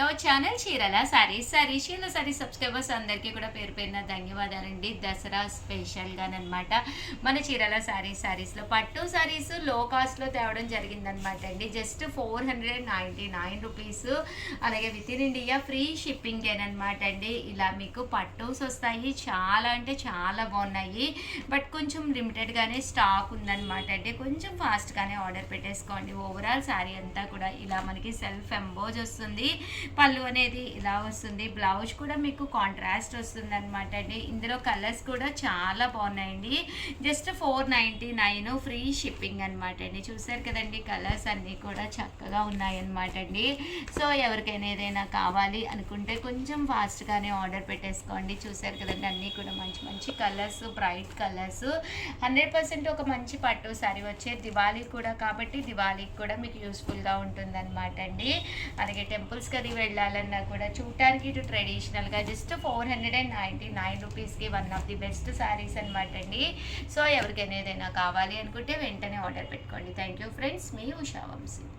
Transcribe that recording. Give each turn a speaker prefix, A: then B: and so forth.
A: To channel చీరల saris sorry చీరల sorry subscribers అందరికీ కూడా పేరు పేరున ధన్యవాదాలండి. దసరా స్పెషల్గానమాట మన చీరల సారీస్ సారీస్లో పట్టు సారీస్లో కాస్ట్లో తేవడం జరిగిందనమాట అండి. Just four hundred ninety nine rupees అలాగే within India free shipping అనమాట అండి. ఇలా మీకు పట్టూస్ వస్తాయి. చాలా అంటే చాలా బాగున్నాయి. బట్ కొంచెం లిమిటెడ్గానే స్టాక్ ఉందనమాట అండి. కొంచెం ఫాస్ట్గానే ఆర్డర్ పెట్టేసుకోండి. ఓవరాల్ శారీ అంతా కూడా ఇలా మనకి సెల్ఫ్ ఎంబోజ్ వస్తుంది. పళ్ళు అనేది ఇలా వస్తుంది. బ్లౌజ్ కూడా మీకు కాంట్రాస్ట్ వస్తుంది అనమాట అండి. ఇందులో కలర్స్ కూడా చాలా బాగున్నాయండి. Just four ninety nine free shipping అనమాట అండి. చూసారు కదండి కలర్స్ అన్నీ కూడా చక్కగా ఉన్నాయన్నమాట అండి. సో ఎవరికైనా ఏదైనా కావాలి అనుకుంటే కొంచెం ఫాస్ట్గానే ఆర్డర్ పెట్టేసుకోండి. చూసారు కదండి అన్నీ కూడా మంచి మంచి colours bright colours hundred percent ఒక మంచి పట్టు సారీ వచ్చే దివాళీ కూడా కాబట్టి దివాళీకి కూడా మీకు యూస్ఫుల్గా ఉంటుందన్నమాట అండి. అలాగే టెంపుల్స్ కదా వెళ్ళాలన్నా కూడా చూడటానికి ఇటు ట్రెడిషనల్గా just four hundred and ninety nine రూపీస్కి one of the best saris అనమాట అండి. సో ఎవరికైనా ఏదైనా కావాలి అనుకుంటే వెంటనే ఆర్డర్ పెట్టుకోండి. థ్యాంక్ యూ ఫ్రెండ్స్ మీ ఉషా వంశీ.